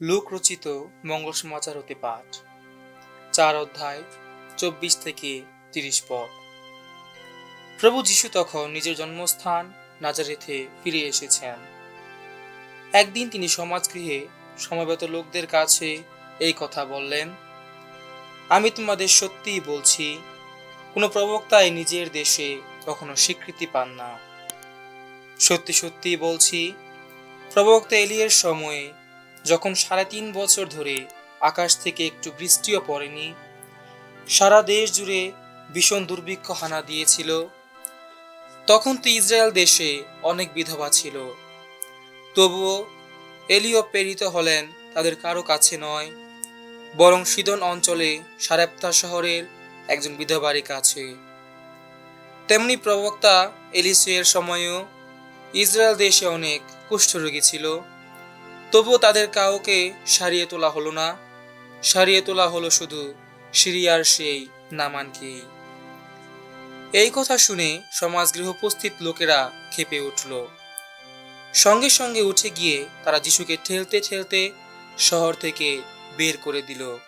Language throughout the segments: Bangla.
লোক রচিত মঙ্গল সমাচার হতে পাঠ। চার অধ্যায়, চব্বিশ থেকে তিরিশ পদ। প্রভু যিশু তখন নিজের জন্মস্থান নাজারেথে ফিরে এসেছেন। একদিন তিনি সমাজগৃহে সমবেত লোকদের কাছে এই কথা বললেন, আমি তোমাদের সত্যিই বলছি, কোনো প্রবক্তাই নিজের দেশে কখনো স্বীকৃতি পান না। সত্যি সত্যি বলছি, প্রবক্তা এলিয়ের সময়ে যখন সাড়ে তিন বছর ধরে আকাশ থেকে একটু বৃষ্টিও পড়েনি, সারা দেশ জুড়ে ভীষণ দুর্ভিক্ষ হানা দিয়েছিল। তখন তো ইসরায়েল দেশে অনেক বিধবা ছিল। তবুও এলিও প্রেরিত হলেন তাদের কারও কাছে নয়, বরং সিদন অঞ্চলে সারেপ্তা শহরের একজন বিধবারই কাছে। তেমনি প্রবক্তা এলিসিয়ের সময়ও ইসরায়েল দেশে অনেক কুষ্ঠরোগী ছিল। তবুও তাদের কাউকে সারিয়ে তোলা হলো না। সারিয়ে তোলা হলো শুধু সিরিয়ার সেই নামানকেই। এই কথা শুনে সমাজগৃহ উপস্থিত লোকেরা খেপে উঠল। সঙ্গে সঙ্গে উঠে গিয়ে তারা যিশুকে ঠেলতে ঠেলতে শহর থেকে বের করে দিল।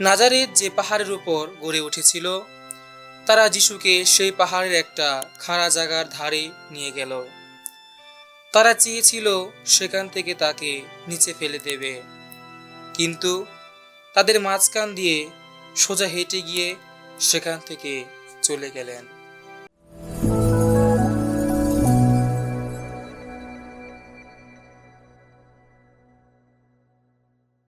নাজারেত যে পাহাড়ের উপর গড়ে উঠেছিল, তারা যিশুকে সেই পাহাড়ের একটা খাড়া জায়গার ধারে নিয়ে গেল। তারা চেয়েছিল সেখান থেকে তাকে নিচে ফেলে দেবে। কিন্তু তাদের মাঝখান দিয়ে সোজা হেঁটে গিয়ে সেখান থেকে চলে গেলেন।